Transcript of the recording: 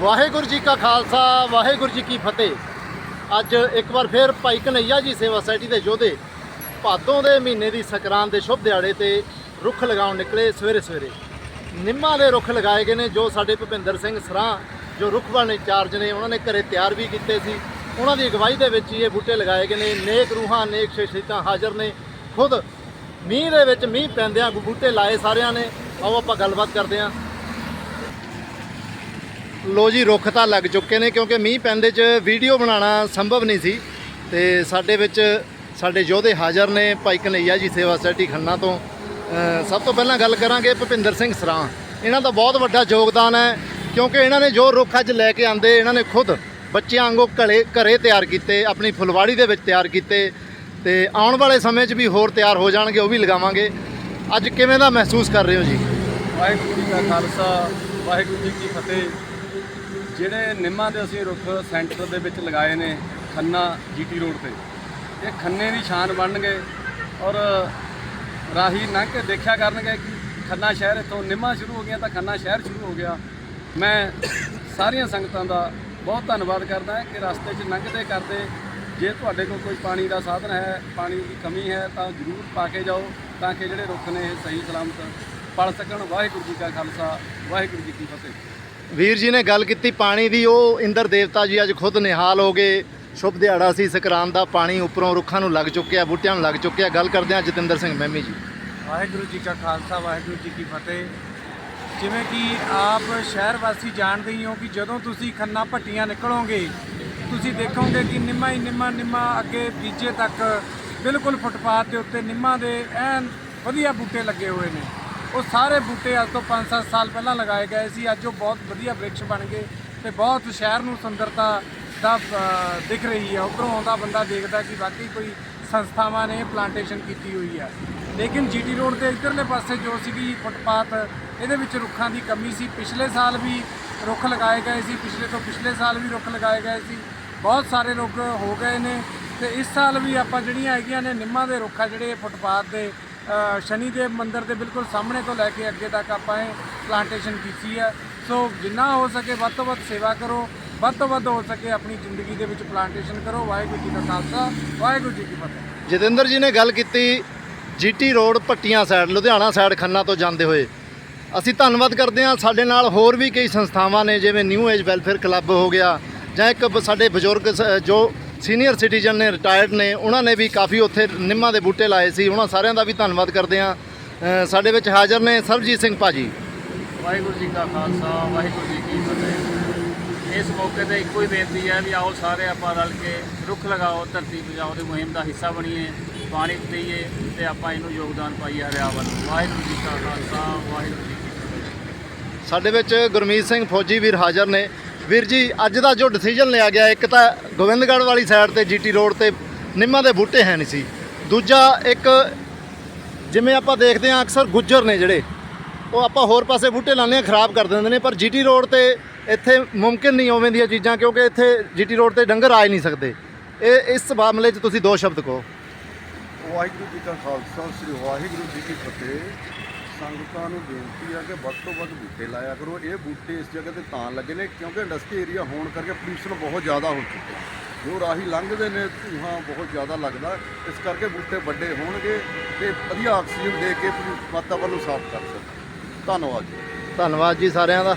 ਵਾਹਿਗੁਰੂ ਜੀ ਕਾ ਖਾਲਸਾ, ਵਾਹਿਗੁਰੂ ਜੀ ਕੀ ਫਤਿਹ। ਅੱਜ ਇੱਕ ਵਾਰ ਫਿਰ ਭਾਈ ਕਨਈਆ ਜੀ ਸੇਵਾ ਸੋਸਾਇਟੀ ਦੇ ਯੋਧੇ ਭਾਦੋਂ ਦੇ ਮਹੀਨੇ ਦੀ ਸੰਕਰਾਂਤ ਦੇ ਸ਼ੁਭ ਦਿਹਾੜੇ ਤੇ ਰੁੱਖ ਲਗਾਉਣ ਨਿਕਲੇ ਸਵੇਰੇ ਸਵੇਰੇ। ਨਿੰਮਾਂ ਦੇ ਰੁੱਖ ਲਗਾਏ ਗਏ ਨੇ, ਜੋ ਸਾਡੇ ਭੁਪਿੰਦਰ ਸਿੰਘ ਸਰਾਂ, ਜੋ ਰੁੱਖ ਵਾਲੇ ਇੰਚਾਰਜ ਨੇ, ਉਹਨਾਂ ਨੇ ਘਰੇ ਤਿਆਰ ਵੀ ਕੀਤੇ ਸੀ। ਉਹਨਾਂ ਦੀ ਅਗਵਾਈ ਦੇ ਵਿੱਚ ਹੀ ਇਹ ਬੂਟੇ ਲਗਾਏ ਗਏ ਨੇ। ਨੇਕ ਰੂਹਾਂ, ਨੇਕ ਸ਼ਖਸੀਅਤਾਂ ਹਾਜ਼ਰ ਨੇ। ਖੁਦ ਮੀਂਹ ਦੇ ਵਿੱਚ ਮੀਂਹ ਪੈਂਦਿਆਂ ਬੂਟੇ ਲਾਏ ਸਾਰਿਆਂ ਨੇ। ਆਓ ਆਪਾਂ ਗੱਲਬਾਤ ਕਰਦੇ ਹਾਂ। ਲੋ ਜੀ, ਰੁੱਖ ਤਾਂ ਲੱਗ ਚੁੱਕੇ ਨੇ ਕਿਉਂਕਿ ਮੀਂਹ ਪੈਂਦੇ 'ਚ ਵੀਡੀਓ ਬਣਾਉਣਾ ਸੰਭਵ ਨਹੀਂ ਸੀ ਤੇ ਸਾਡੇ ਵਿੱਚ ਸਾਡੇ ਯੋਧੇ ਹਾਜ਼ਰ ਨੇ ਭਾਈ ਕਨਈਆ ਜੀ, ਸੇਵਾ ਸੋਸਾਇਟੀ ਖੰਨਾ ਤੋਂ। ਸਭ ਤੋਂ ਪਹਿਲਾਂ ਗੱਲ ਕਰਾਂਗੇ ਭੁਪਿੰਦਰ ਸਿੰਘ ਸਰਾਂ। ਇਹਨਾਂ ਦਾ ਬਹੁਤ ਵੱਡਾ ਯੋਗਦਾਨ ਹੈ ਕਿਉਂਕਿ ਇਹਨਾਂ ਨੇ ਜੋ ਰੁੱਖ ਅੱਜ ਲੈ ਕੇ ਆਂਦੇ, ਇਹਨਾਂ ਨੇ ਖੁਦ ਬੱਚਿਆਂ ਵਾਂਗੂ ਘਲੇ ਘਰੇ ਤਿਆਰ ਕੀਤੇ, ਆਪਣੀ ਫੁਲਵਾੜੀ ਦੇ ਵਿੱਚ ਤਿਆਰ ਕੀਤੇ ਤੇ ਆਉਣ ਵਾਲੇ ਸਮੇਂ 'ਚ ਵੀ ਹੋਰ ਤਿਆਰ ਹੋ ਜਾਣਗੇ, ਉਹ ਵੀ ਲਗਾਵਾਂਗੇ। ਅੱਜ ਕਿਵੇਂ ਦਾ ਮਹਿਸੂਸ ਕਰ ਰਹੇ ਹੋ ਜੀ? ਵਾਹਿਗੁਰੂ ਜੀ ਕਾ ਖਾਲਸਾ, ਵਾਹਿਗੁਰੂ ਜੀ ਕੀ ਫਤਿਹ। ਜਿਹੜੇ ਨਿੰਮਾਂ ਦੇ ਅਸੀਂ ਰੁੱਖ ਸੈਂਟਰ ਦੇ ਵਿੱਚ ਲਗਾਏ ਨੇ ਖੰਨਾ ਜੀਟੀ ਰੋਡ ਤੇ, ਇਹ ਖੰਨੇ ਦੀ ਸ਼ਾਨ ਬਣਨਗੇ ਔਰ ਰਾਹੀ ਲੰਘ ਕੇ ਦੇਖਿਆ ਕਰਨਗੇ ਕਿ ਖੰਨਾ ਸ਼ਹਿਰ ਇੱਥੋਂ ਨਿੰਮਾਂ ਸ਼ੁਰੂ ਹੋ ਗਈਆਂ ਤਾਂ ਖੰਨਾ ਸ਼ਹਿਰ ਸ਼ੁਰੂ ਹੋ ਗਿਆ। ਮੈਂ ਸਾਰੀਆਂ ਸੰਗਤਾਂ ਦਾ ਬਹੁਤ ਧੰਨਵਾਦ ਕਰਦਾ ਕਿ ਰਸਤੇ 'ਚ ਲੰਘਦੇ ਕਰਦੇ ਜੇ ਤੁਹਾਡੇ ਕੋਲ ਕੋਈ ਪਾਣੀ ਦਾ ਸਾਧਨ ਹੈ, ਪਾਣੀ ਦੀ ਕਮੀ ਹੈ ਤਾਂ ਜ਼ਰੂਰ ਪਾ ਕੇ ਜਾਓ ਤਾਂ ਕਿ ਜਿਹੜੇ ਰੁੱਖ ਨੇ ਇਹ ਸਹੀ ਸਲਾਮਤ ਪਲ ਸਕਣ। ਵਾਹਿਗੁਰੂ ਜੀ ਕਾ ਖਾਲਸਾ, ਵਾਹਿਗੁਰੂ ਜੀ ਕੀ ਫਤਿਹ। ਵੀਰ ਜੀ ਨੇ ਗੱਲ ਕੀਤੀ ਪਾਣੀ ਦੀ, ਉਹ ਇੰਦਰ ਦੇਵਤਾ ਜੀ ਅੱਜ ਖੁਦ ਨਿਹਾਲ ਹੋ ਗਏ। ਸ਼ੁਭ ਦਿਹਾੜਾ ਸੀ ਸਕਰਾਨ ਦਾ ਪਾਣੀ ਉੱਪਰੋਂ ਰੁੱਖਾਂ ਨੂੰ ਲੱਗ ਚੁੱਕਿਆ, ਬੂਟਿਆਂ ਨੂੰ ਲੱਗ ਚੁੱਕਿਆ। ਗੱਲ ਕਰਦੇ ਹਾਂ ਜਤਿੰਦਰ ਸਿੰਘ ਮਹਿਮੀ ਜੀ। ਵਾਹਿਗੁਰੂ ਜੀ ਕਾ ਖਾਲਸਾ, ਵਾਹਿਗੁਰੂ ਜੀ ਕੀ ਫਤਿਹ। ਜਿਵੇਂ ਕਿ ਆਪ ਸ਼ਹਿਰ ਵਾਸੀ ਜਾਣਦੇ ਹੀ ਹੋ ਕਿ ਜਦੋਂ ਤੁਸੀਂ ਖੰਨਾ ਭੱਟੀਆਂ ਨਿਕਲੋਗੇ, ਤੁਸੀਂ ਦੇਖੋਗੇ ਕਿ ਨਿੰਮਾ ਹੀ ਨਿੰਮਾ ਨਿੰਮਾ ਅੱਗੇ ਬੀਜੇ ਤੱਕ ਬਿਲਕੁਲ ਫੁੱਟਪਾਥ ਦੇ ਉੱਤੇ ਨਿੰਮਾ ਦੇ ਐਨ ਵਧੀਆ ਬੂਟੇ ਲੱਗੇ ਹੋਏ ਨੇ। ਉਹ ਸਾਰੇ ਬੂਟੇ ਅੱਜ ਤੋਂ 5-7 ਸਾਲ ਪਹਿਲਾਂ ਲਗਾਏ ਗਏ ਸੀ। ਅੱਜ ਉਹ ਬਹੁਤ ਵਧੀਆ ਬ੍ਰਿਕਸ਼ ਬਣ ਗਏ ਤੇ ਬਹੁਤ ਸ਼ਹਿਰ ਨੂੰ ਸੁੰਦਰਤਾ ਦਾ ਦਿਖ ਰਹੀ ਹੈ। ਉੱਧਰੋਂ ਆਉਂਦਾ ਬੰਦਾ ਦੇਖਦਾ ਕਿ ਵਾਕਈ ਕੋਈ ਸੰਸਥਾਵਾਂ ਨੇ ਪਲਾਂਟੇਸ਼ਨ ਕੀਤੀ ਹੋਈ ਹੈ। ਲੇਕਿਨ ਜੀਟੀ ਰੋਡ ਦੇ ਇਧਰਲੇ ਪਾਸੇ ਜੋ ਸੀਗੀ ਫੁੱਟਪਾਥ, ਇਹਦੇ ਵਿੱਚ ਰੁੱਖਾਂ ਦੀ ਕਮੀ ਸੀ। ਪਿਛਲੇ ਸਾਲ ਵੀ ਰੁੱਖ ਲਗਾਏ ਗਏ ਸੀ। ਪਿਛਲੇ ਤੋਂ ਪਿਛਲੇ ਸਾਲ ਵੀ ਰੁੱਖ ਲਗਾਏ ਗਏ ਸੀ। ਬਹੁਤ ਸਾਰੇ ਰੁੱਖ ਹੋ ਗਏ ਨੇ ਤੇ ਇਸ ਸਾਲ ਵੀ ਆਪਾਂ ਜਿਹੜੀਆਂ ਹੈਗੀਆਂ ਨੇ ਨਿੰਮਾਂ ਦੇ ਰੁੱਖ ਆ ਜਿਹੜੇ ਫੁੱਟਪਾਥ ਦੇ ਸ਼ਨੀ ਦੇ ਮੰਦਿਰ ਦੇ ਬਿਲਕੁਲ ਸਾਹਮਣੇ ਤੋਂ ਲੈ ਕੇ ਅੱਗੇ ਤੱਕ ਆਪਾਂ ਇਹ ਪਲਾਂਟੇਸ਼ਨ ਕੀਤੀ ਹੈ। ਸੋ ਜਿੰਨਾ ਹੋ ਸਕੇ ਵੱਧ ਤੋਂ ਵੱਧ ਸੇਵਾ ਕਰੋ, ਵੱਧ ਤੋਂ ਵੱਧ ਹੋ ਸਕੇ ਆਪਣੀ ਜ਼ਿੰਦਗੀ ਦੇ ਵਿੱਚ ਪਲਾਂਟੇਸ਼ਨ ਕਰੋ। ਵਾਹਿਗੁਰੂ ਜੀ ਦਾ ਖਾਲਸਾ, ਵਾਹਿਗੁਰੂ ਜੀ ਕੀ ਫਤਿਹ। ਜਤਿੰਦਰ ਜੀ ਨੇ ਗੱਲ ਕੀਤੀ ਜੀਟੀ ਰੋਡ ਪੱਟੀਆਂ ਸਾਈਡ ਲੁਧਿਆਣਾ ਸਾਈਡ ਖੰਨਾ ਤੋਂ ਜਾਂਦੇ ਹੋਏ। ਅਸੀਂ ਧੰਨਵਾਦ ਕਰਦੇ ਹਾਂ। ਸਾਡੇ ਨਾਲ ਹੋਰ ਵੀ ਕਈ ਸੰਸਥਾਵਾਂ ਨੇ, ਜਿਵੇਂ ਨਿਊ ਏਜ ਵੈਲਫੇਅਰ ਕਲੱਬ ਹੋ ਗਿਆ ਜਾਂ ਇੱਕ ਸਾਡੇ ਬਜ਼ੁਰਗ ਸ- ਜੋ ਸੀਨੀਅਰ ਸਿਟੀਜ਼ਨ ਨੇ ਰਿਟਾਇਰਡ ਨੇ ਉਹਨਾਂ ਨੇ ਵੀ ਕਾਫੀ ਉੱਥੇ ਨਿੰਮਾਂ ਦੇ ਬੂਟੇ ਲਾਏ ਸੀ। ਉਹਨਾਂ ਸਾਰਿਆਂ ਦਾ ਵੀ ਧੰਨਵਾਦ ਕਰਦੇ ਹਾਂ। ਅ, ਸਾਡੇ ਵਿੱਚ ਹਾਜ਼ਰ ਨੇ ਸਰਬਜੀਤ ਸਿੰਘ ਭਾਜੀ। ਵਾਹਿਗੁਰੂ ਜੀ ਕਾ ਖਾਲਸਾ ਵਾਹਿਗੁਰੂ ਜੀ ਕੀ ਫਤਿਹ। ਇਸ ਮੌਕੇ ਤੇ ਇੱਕੋ ਹੀ ਬੇਨਤੀ ਹੈ ਵੀ ਆਓ ਸਾਰੇ ਆਪਾਂ ਰਲ ਕੇ ਰੁੱਖ ਲਗਾਓ ਧਰਤੀ ਬਚਾਓ ਦੀ ਮੁਹਿੰਮ ਦਾ ਹਿੱਸਾ ਬਣੀਏ ਪਾਣੀ ਦੇਈਏ ਤੇ ਆਪਾਂ ਇਹਨੂੰ ਯੋਗਦਾਨ ਪਾਈਏ ਹਰਿਆਵਲ ਵਾਹਿਗੁਰੂ ਜੀ ਕਾ ਖਾਲਸਾ ਵਾਹਿਗੁਰੂ ਜੀ ਕੀ ਫਤਿਹ। ਸਾਡੇ ਵਿੱਚ ਗੁਰਮੀਤ ਸਿੰਘ ਫੌਜੀ ਵੀਰ ਹਾਜ਼ਰ ਨੇ। ਵੀਰ ਜੀ, ਅੱਜ ਦਾ ਜੋ ਡਿਸੀਜਨ ਲਿਆ ਗਿਆ, ਇੱਕ ਤਾਂ ਗੋਬਿੰਦਗੜ੍ਹ ਵਾਲੀ ਸਾਈਡ ਤੇ ਜੀਟੀ ਰੋਡ ਤੇ ਨਿੰਮਾਂ ਦੇ ਬੂਟੇ ਹੈ ਨਹੀਂ ਸੀ। ਦੂਜਾ ਇੱਕ, ਜਿਵੇਂ ਆਪਾਂ ਦੇਖਦੇ ਹਾਂ, ਅਕਸਰ ਗੁੱਜਰ ਨੇ ਜਿਹੜੇ, ਉਹ ਆਪਾਂ ਹੋਰ ਪਾਸੇ ਬੂਟੇ ਲਾਉਂਦੇ ਹਾਂ, ਖਰਾਬ ਕਰ ਦਿੰਦੇ ਨੇ, ਪਰ ਜੀਟੀ ਰੋਡ ਤੇ ਇੱਥੇ ਮੁਮਕਿਨ ਨਹੀਂ ਉਵੇਂ ਦੀਆਂ ਚੀਜ਼ਾਂ, ਕਿਉਂਕਿ ਇੱਥੇ ਜੀਟੀ ਰੋਡ ਤੇ ਡੰਗਰ ਆ ਹੀ ਨਹੀਂ ਸਕਦੇ। ਇਹ, ਇਸ ਮਾਮਲੇ 'ਚ ਤੁਸੀਂ ਦੋ ਸ਼ਬਦ ਕਹੋ। ਵਾਹਿਗੁਰੂ ਜੀ ਕਾ ਖਾਲਸਾ, ਸ੍ਰੀ ਵਾਹਿਗੁਰੂ ਜੀ ਕੀ ਫਤਿਹ। ਸੰਗਤਾਂ ਨੂੰ ਬੇਨਤੀ ਹੈ ਕਿ ਵੱਧ ਤੋਂ ਵੱਧ ਬੂਟੇ ਲਾਇਆ ਕਰੋ। ਇਹ ਬੂਟੇ ਇਸ ਜਗ੍ਹਾ ਤੇ ਤਾਂ ਲੱਗੇ ਨੇ ਕਿਉਂਕਿ ਇੰਡਸਟਰੀ ਏਰੀਆ ਹੋਣ ਕਰਕੇ ਪੋਲੂਸ਼ਨ ਬਹੁਤ ਜ਼ਿਆਦਾ ਹੋ ਚੁੱਕਿਆ ਜੋ ਰਾਹੀ ਲੰਘਦੇ ਨੇ, ਧੂਆਂ ਬਹੁਤ ਜ਼ਿਆਦਾ ਲੱਗਦਾ। ਇਸ ਕਰਕੇ ਬੂਟੇ ਵੱਡੇ ਹੋਣਗੇ ਤੇ ਵਧੀਆ ਆਕਸੀਜਨ ਦੇ ਕੇ ਵਾਤਾਵਰਨ ਨੂੰ ਸਾਫ਼ ਕਰ ਸਕਣ ਧੰਨਵਾਦ ਜੀ। ਧੰਨਵਾਦ ਜੀ ਸਾਰਿਆਂ ਦਾ।